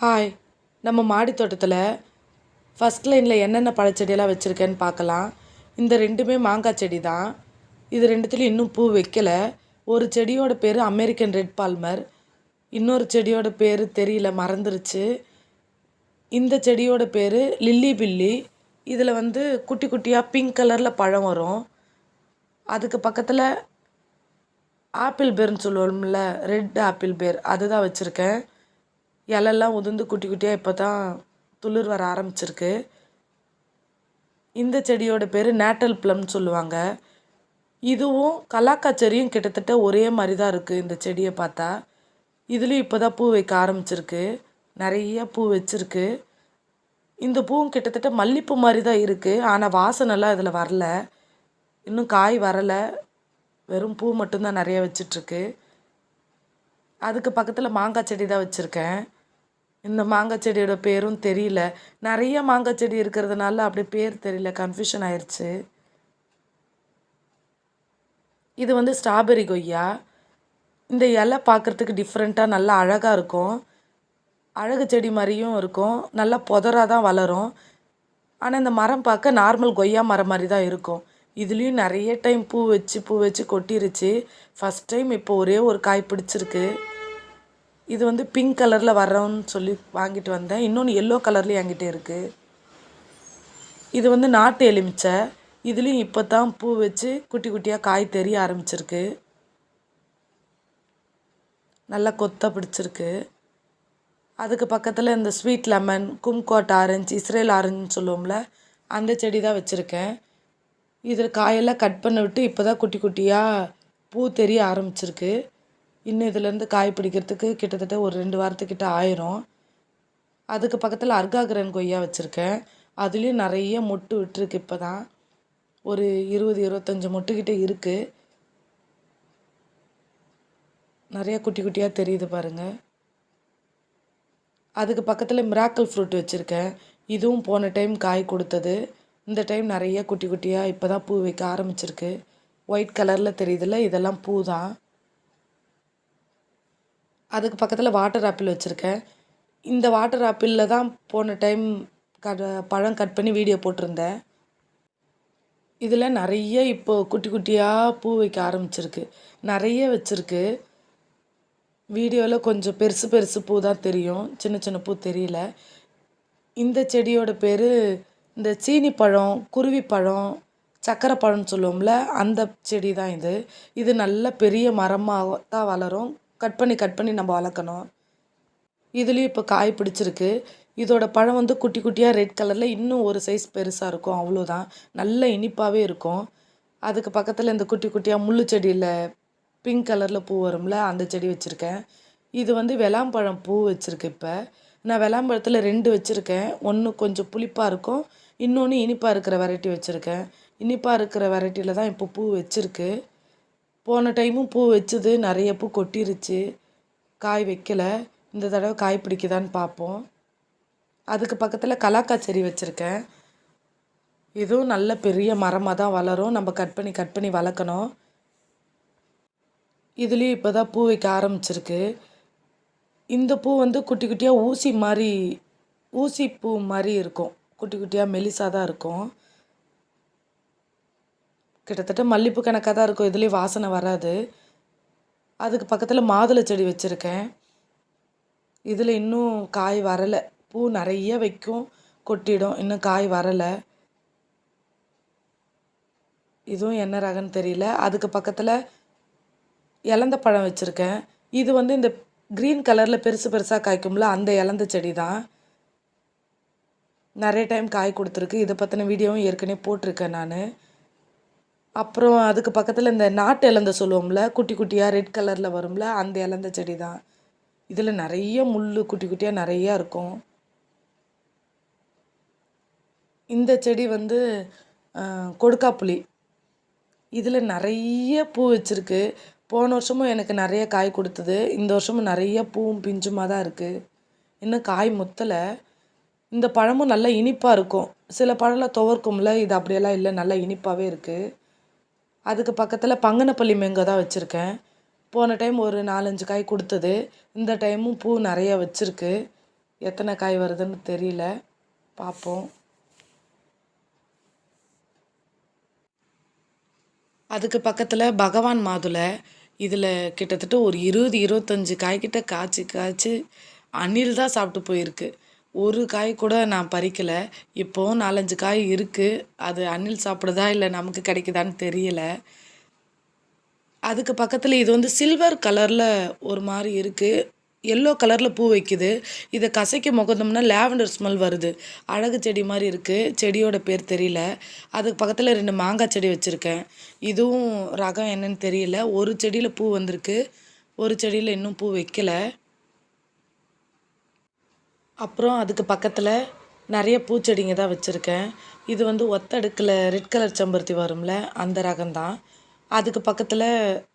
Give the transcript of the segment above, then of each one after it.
Hi நம்ம மாடி தோட்டத்தில் ஃபஸ்ட் லைனில் என்னென்ன பழச்செடியெல்லாம் வச்சுருக்கேன்னு பார்க்கலாம். இந்த ரெண்டுமே மாங்காய் செடி தான் இது ரெண்டுத்துலேயும் இன்னும் பூ வைக்கல. ஒரு செடியோட பேர் அமெரிக்கன் ரெட் பால்மர். இன்னொரு செடியோட பேர் தெரியல மறந்துருச்சு. இந்த செடியோட பேர் லில்லி பில்லி. இதில் வந்து குட்டி குட்டியாக பிங்க் கலரில் பழம் வரும். அதுக்கு பக்கத்தில் ஆப்பிள் பேர்னு சொல்லுவோம்ல ரெட் ஆப்பிள் பேர். அதுதான் வச்சுருக்கேன். இலெல்லாம் உதிர்ந்து குட்டி குட்டியாக இப்போ தான் துளிர் வர ஆரம்பிச்சிருக்கு. இந்த செடியோட பேர் நேட்டல் ப்ளம்னு சொல்லுவாங்க. இதுவும் கலாக்கா செடியும் கிட்டத்தட்ட ஒரே மாதிரி தான் இருக்குது இந்த செடியை பார்த்தா. இதுலேயும் இப்போ தான் பூ வைக்க ஆரம்பிச்சிருக்கு. நிறைய பூ வச்சிருக்கு. இந்த பூவும் கிட்டத்தட்ட மல்லிப்பூ மாதிரி தான் இருக்குது ஆனால் வாசனைலாம் இதில் வரல. இன்னும் காய் வரலை. வெறும் பூ மட்டும்தான் நிறைய வச்சிட்ருக்கு அதுக்கு பக்கத்தில் மாங்காய் செடி தான் வச்சுருக்கேன். இந்த மாங்காய் செடியோட பேரும் தெரியல. நிறைய மாங்காய் செடி இருக்கிறதுனால அப்படி பேர் தெரியல. கன்ஃபியூஷன் ஆயிடுச்சு இது வந்து ஸ்ட்ராபெரி கொய்யா. இந்த இலை பார்க்குறதுக்கு டிஃப்ரெண்ட்டாக நல்லா அழகாக இருக்கும். அழகு செடி மாதிரியும் இருக்கும். நல்லா புதராக தான் வளரும். ஆனால் இந்த மரம் பார்க்க நார்மல் கொய்யா மரம் மாதிரி தான் இருக்கும். இதுலேயும் நிறைய டைம் பூ வச்சு பூ வச்சு கொட்டிருச்சு. ஃபஸ்ட் டைம் இப்போ ஒரே ஒரு காய் பிடிச்சிருக்கு. இது வந்து பிங்க் கலரில் வரோன்னு சொல்லி வாங்கிட்டு வந்தேன். இன்னொன்று எல்லோ கலர்லேயும் என்கிட்ட இருக்குது இது வந்து நாட்டு எலுமிச்சை. இதுலேயும் இப்போ தான் பூ வச்சு குட்டி குட்டியாக காய் தெரிய ஆரம்பிச்சிருக்கு. நல்லா கொத்த பிடிச்சிருக்கு. அதுக்கு பக்கத்தில் இந்த sweet lemon kumquat orange Israel ஆரஞ்சுன்னு சொல்லுவோம்ல அந்த செடி தான் வச்சுருக்கேன். இதில் காயெல்லாம் கட் பண்ண விட்டு இப்போ தான் குட்டி குட்டியாக பூ தெரிய ஆரம்பிச்சிருக்கு. இன்னும் இதுலேருந்து காய் பிடிக்கிறதுக்கு கிட்டத்தட்ட ஒரு ரெண்டு வாரத்துக்கிட்ட ஆயிரும். அதுக்கு பக்கத்தில் அர்காகிரன் கொய்யா வச்சுருக்கேன். அதுலேயும் நிறைய மொட்டு விட்டுருக்கு இப்போ தான் ஒரு இருபது இருபத்தஞ்சி மொட்டுக்கிட்ட இருக்குது நிறைய குட்டி குட்டியாக தெரியுது பாருங்கள் அதுக்கு பக்கத்தில் மிராக்கல் ஃப்ரூட் வச்சுருக்கேன். இதுவும் போன டைம் காய் கொடுத்தது. இந்த டைம் நிறைய குட்டி குட்டியாக இப்போ தான் பூ வைக்க ஆரம்பிச்சிருக்கு. ஒயிட் கலரில் தெரியுதுல்ல இதெல்லாம் பூ தான் அதுக்கு பக்கத்தில் வாட்டர் ஆப்பிள் வச்சுருக்கேன். இந்த வாட்டர் ஆப்பிளில் தான் போன டைம் கட் பழம் கட் பண்ணி வீடியோ போட்டிருந்தேன். இதில் நிறைய இப்போ குட்டி குட்டியாக பூ வைக்க ஆரம்பிச்சிருக்கு. நிறைய வச்சுருக்கு. வீடியோவில் கொஞ்சம் பெருசு பெருசு பூ தான் தெரியும். சின்ன சின்ன பூ தெரியல. இந்த செடியோட பேர் இந்த சீனி பழம் குருவி பழம் சக்கரை பழம்னு சொல்லுவோம்ல அந்த செடி தான் இது. இது நல்ல பெரிய மரமாக தான் வளரும். கட் பண்ணி கட் பண்ணி நம்ம வளர்க்கணும். இதுலேயும் இப்போ காய் பிடிச்சிருக்கு. இதோட பழம் வந்து குட்டி குட்டியாக ரெட் கலரில் இன்னும் ஒரு சைஸ் பெருசாக இருக்கும். அவ்வளோதான் நல்ல இனிப்பாகவே இருக்கும். அதுக்கு பக்கத்தில் இந்த குட்டி குட்டியாக முள்ளு செடியில் பிங்க் கலரில் பூ வரும்ல அந்த செடி வச்சுருக்கேன். இது வந்து வெளாம்பழம் பூ வச்சுருக்கு இப்போ. நான் வெளாம்பழத்தில் ரெண்டு வச்சுருக்கேன். ஒன்று கொஞ்சம் புளிப்பாக இருக்கும். இன்னொன்று இனிப்பாக இருக்கிற வெரைட்டி வச்சுருக்கேன். இனிப்பாக இருக்கிற வெரைட்டியில் தான் இப்போ பூ வச்சுருக்கு. போன டைமும் பூ வச்சது நிறைய பூ கொட்டிருச்சு. காய் வைக்கல. இந்த தடவை காய் பிடிக்குதான்னு பார்ப்போம் அதுக்கு பக்கத்தில் கலாக்காய் செடி வச்சுருக்கேன். இதுவும் நல்ல பெரிய மரமாக தான் வளரும். நம்ம கட் பண்ணி கட் பண்ணி வளர்க்கணும். இதுலேயும் இப்போ தான் பூ வைக்க ஆரம்பிச்சிருக்கு. இந்த பூ வந்து குட்டி குட்டியாக ஊசி மாதிரி ஊசி பூ மாதிரி இருக்கும். குட்டி குட்டியாக மெலிசாக தான் இருக்கும். கிட்டத்தட்ட மல்லிப்பூ கணக்காக தான் இருக்கும். இதுலேயும் வாசனை வராது. அதுக்கு பக்கத்தில் மாதுளை செடி வச்சுருக்கேன். இதில் இன்னும் காய் வரலை. பூ நிறைய வைக்கும். கொட்டிடும். இன்னும் காய் வரலை. இதுவும் என்ன ரகன்னு தெரியல. அதுக்கு பக்கத்தில் இலந்த பழம் வச்சுருக்கேன். இது வந்து இந்த க்ரீன் கலரில் பெருசு பெருசாக காய்க்கும்ல அந்த இலந்த செடி தான். நிறைய டைம் காய் கொடுத்துருக்கு. இதை பற்றின வீடியோவும் ஏற்கனவே போட்டிருக்கேன் நான். அப்புறம் அதுக்கு பக்கத்தில் இந்த நாட்டு இலந்த சொல்லுவோம்ல குட்டி குட்டியாக ரெட் கலரில் வரும்ல அந்த இலந்த செடி தான் இதில் நிறைய முள் குட்டி குட்டியாக நிறையா இருக்கும். இந்த செடி வந்து கொடுக்காப்புளி. இதில் நிறைய பூ வச்சுருக்கு. போன வருஷமும் எனக்கு நிறைய காய் கொடுத்தது. இந்த வருஷமும் நிறைய பூவும் பிஞ்சுமாக தான் இருக்குது இன்னும் காய் முத்தலை. இந்த பழமும் நல்லா இனிப்பாக இருக்கும். சில பழம்லாம் துவர்க்கும்ல இது அப்படியெல்லாம் இல்லை நல்லா இனிப்பாகவே இருக்குது அதுக்கு பக்கத்தில் பங்கனப்பள்ளி மேங்கோ தான் வச்சுருக்கேன். போன டைம் ஒரு நாலஞ்சு காய் கொடுத்தது. இந்த டைமும் பூ நிறைய வச்சுருக்கு. எத்தனை காய் வருதுன்னு தெரியல. பார்ப்போம் அதுக்கு பக்கத்தில் பகவான் மாதுளை. இதில் கிட்டத்தட்ட ஒரு இருபது இருபத்தஞ்சி காய்கிட்ட காய்ச்சி காய்ச்சி அணில் தான் சாப்பிட்டு போயிருக்கு. ஒரு காய் கூட நான் பறிக்கலை. இப்போது நாலஞ்சு காய் இருக்குது அது அணில் சாப்பிடுதா இல்லை நமக்கு கிடைக்குதான்னு தெரியல. அதுக்கு பக்கத்தில் இது வந்து சில்வர் கலரில் ஒரு மாதிரி இருக்குது எல்லோ கலரில் பூ வைக்குது. இதை கசைக்க முகந்தோம்னா லேவண்டர் ஸ்மெல் வருது. அழகு செடி மாதிரி இருக்குது செடியோட பேர் தெரியல. அதுக்கு பக்கத்தில் ரெண்டு மாங்காய் செடி வச்சுருக்கேன். இதுவும் ரகம் என்னன்னு தெரியல. ஒரு செடியில் பூ வந்திருக்கு. ஒரு செடியில் இன்னும் பூ வைக்கலை. அப்புறம் அதுக்கு பக்கத்தில் நிறைய பூச்செடிங்க தான் வச்சுருக்கேன். இது வந்து ஒத்தடுக்கில் ரெட் கலர் செம்பருத்தி வரும்ல அந்த ரகம்தான் அதுக்கு பக்கத்தில்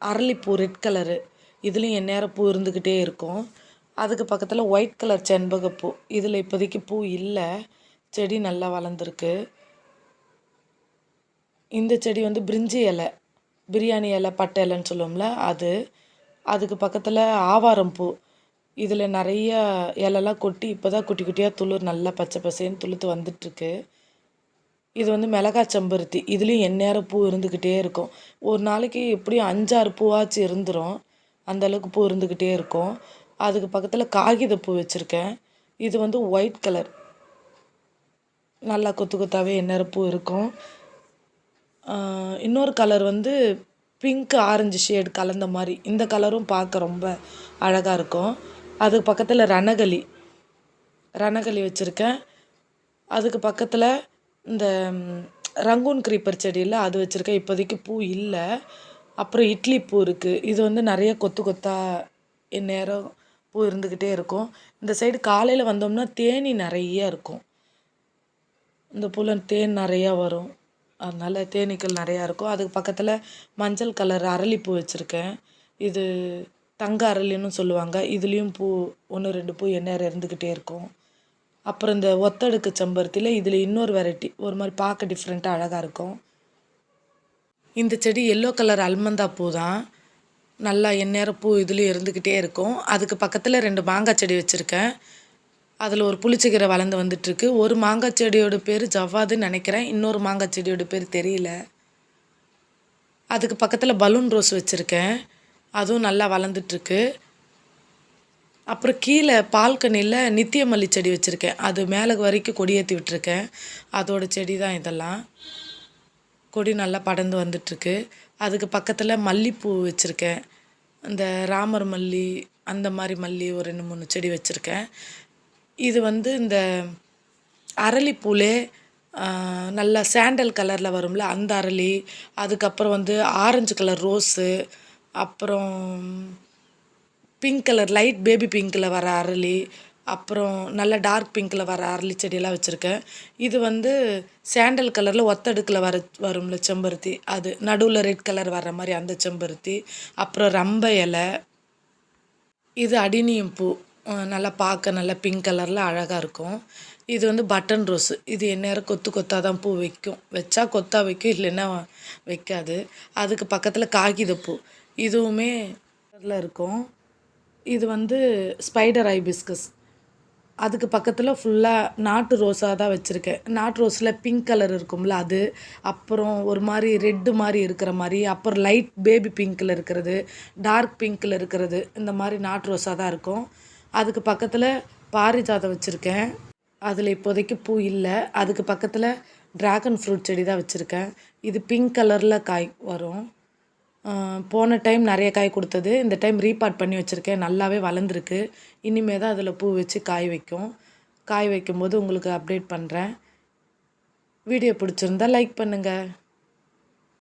அரளிப்பூ ரெட் கலரு இதுலேயும் எந்நேரம் பூ இருந்துக்கிட்டே இருக்கும். அதுக்கு பக்கத்தில் ஒயிட் கலர் செண்பகப்பூ இதில் இப்போதைக்கு பூ இல்லை. செடி நல்லா வளர்ந்துருக்கு. இந்த செடி வந்து பிரிஞ்சி இலை பிரியாணி இலை பட்டை இலைன்னு சொல்லுவோம்ல அது. அதுக்கு பக்கத்தில் ஆவாரம் பூ இதில் நிறைய இலலாம் கொட்டி இப்போ தான் குட்டி குட்டியாக துளிர் நல்லா பச்சை பசேன்னு துளுத்து வந்துட்டுருக்கு. இது வந்து மிளகா செம்பருத்தி. இதுலேயும் எந்நேரம் பூ இருந்துக்கிட்டே இருக்கும். ஒரு நாளைக்கு எப்படியும் அஞ்சாறு பூவாச்சும் இருந்துடும் அந்தளவுக்கு பூ இருந்துக்கிட்டே இருக்கும். அதுக்கு பக்கத்தில் காகித பூ வச்சுருக்கேன். இது வந்து ஒயிட் கலர். நல்லா கொத்து கொத்தாவே எந்நேரம் பூ இருக்கும். இன்னொரு கலர் வந்து பிங்க் ஆரஞ்சு ஷேடு கலந்த மாதிரி. இந்த கலரும் பார்க்க ரொம்ப அழகாக இருக்கும். அதுக்கு பக்கத்தில் ரணகளி ரணகளி வச்சுருக்கேன். அதுக்கு பக்கத்தில் இந்த ரங்கூன் க்ரீப்பர் செடியில் அது வச்சுருக்கேன். இப்போதைக்கு பூ இல்லை. அப்புறம் இட்லி பூ இருக்குது இது வந்து நிறைய கொத்து கொத்தாக நேரம் பூ இருந்துக்கிட்டே இருக்கும். இந்த சைடு காலையில் வந்தோம்னா தேனி நிறைய இருக்கும். இந்த பூவில் தேன் நிறையா வரும். அதனால் தேனீக்கள் நிறையா இருக்கும். அதுக்கு பக்கத்தில் மஞ்சள் கலர் அரளிப்பூ வச்சுருக்கேன். இது தங்க அரளின்னு சொல்லுவாங்க. இதுலேயும் பூ ஒன்று ரெண்டு பூ எந்நேரம் இருந்துக்கிட்டே இருக்கும். அப்புறம் இந்த ஒத்தடுக்கு செம்பருத்தியில் இதில் இன்னொரு வெரைட்டி ஒரு மாதிரி பார்க்க டிஃப்ரெண்ட்டாக அழகாக இருக்கும். இந்த செடி எல்லோ கலர் அல்மந்தா பூ தான் நல்லா எந்நேரம் பூ இதுலேயும் இருந்துக்கிட்டே இருக்கும். அதுக்கு பக்கத்தில் ரெண்டு மாங்காய் செடி வச்சுருக்கேன். அதில் ஒரு புளிச்சக்கீரை வளர்ந்து வந்துட்டுருக்கு. ஒரு மாங்காய் செடியோட பேர் ஜவ்வாதுன்னு நினைக்கிறேன். இன்னொரு மாங்காய் செடியோட பேர் தெரியல. அதுக்கு பக்கத்தில் பலூன் ரோஸ் வச்சுருக்கேன். அதுவும் நல்லா வளர்ந்துட்டுருக்கு. அப்புறம் கீழே பால்கனியில் நித்திய மல்லி செடி வச்சுருக்கேன். அது மேலே வரைக்கும் கொடியேற்றி விட்டுருக்கேன். அதோட செடி தான் இதெல்லாம். கொடி நல்லா படர்ந்து வந்துட்டுருக்கு. அதுக்கு பக்கத்தில் மல்லிப்பூ வச்சுருக்கேன். இந்த ராமர் மல்லி அந்த மாதிரி மல்லி ஒரு ரெண்டு மூணு செடி வச்சுருக்கேன். இது வந்து இந்த அரளிப்பூலே நல்லா சாண்டல் கலரில் வரும்ல அந்த அரளி அதுக்கப்புறம் வந்து ஆரஞ்சு கலர் ரோஸு அப்புறம் பிங்க் கலர் லைட் பேபி பிங்க்கில் வர அரளி அப்புறம் நல்ல டார்க் பிங்க்கில் வர அரளி செடியெல்லாம் வச்சுருக்கேன். இது வந்து சாண்டல் கலரில் ஒத்தடுக்கில் வர வரும்ல செம்பருத்தி. அது நடுவில் ரெட் கலர் வர்ற மாதிரி அந்த செம்பருத்தி. அப்புறம் ரம்ப இலை. இது அடினியம் பூ. நல்லா பார்க்க நல்லா பிங்க் கலரில் அழகாக இருக்கும். இது வந்து பட்டன் ரோஸு இது எந்நேரம் கொத்து கொத்தாக தான் பூ வைக்கும். வச்சா கொத்தா வைக்கும் இல்லைன்னா வைக்காது. அதுக்கு பக்கத்தில் காகிதப்பூ. இதுவுமே இருக்கும். இது வந்து ஸ்பைடர் ஐ பிஸ்கஸ் அதுக்கு பக்கத்தில் ஃபுல்லாக நாட்டு ரோஸாக தான் வச்சுருக்கேன். நாட்டு ரோஸில் பிங்க் கலர் இருக்கும்ல அது. அப்புறம் ஒரு மாதிரி ரெட்டு மாதிரி இருக்கிற மாதிரி அப்புறம் லைட் பேபி பிங்க்கில் இருக்கிறது டார்க் பிங்க்கில் இருக்கிறது இந்த மாதிரி நாட்டு ரோஸாக தான் இருக்கும். அதுக்கு பக்கத்தில் பாரிஜாதம் வச்சுருக்கேன். அதில் இப்போதைக்கு பூ இல்லை. அதுக்கு பக்கத்தில் ட்ராகன் ஃப்ரூட் செடி தான் வச்சுருக்கேன். இது பிங்க் கலரில் காய் வரும். போன டைம் நிறைய காய் கொடுத்தது. இந்த டைம் ரீபாட் பண்ணி வச்சுருக்கேன். நல்லாவே வளர்ந்துருக்கு. இனிமே தான் அதில் பூ வச்சு காய் வைக்கும். காய் வைக்கும்போது உங்களுக்கு அப்டேட் பண்ணுறேன் வீடியோ பிடிச்சிருந்தா லைக் பண்ணுங்கள்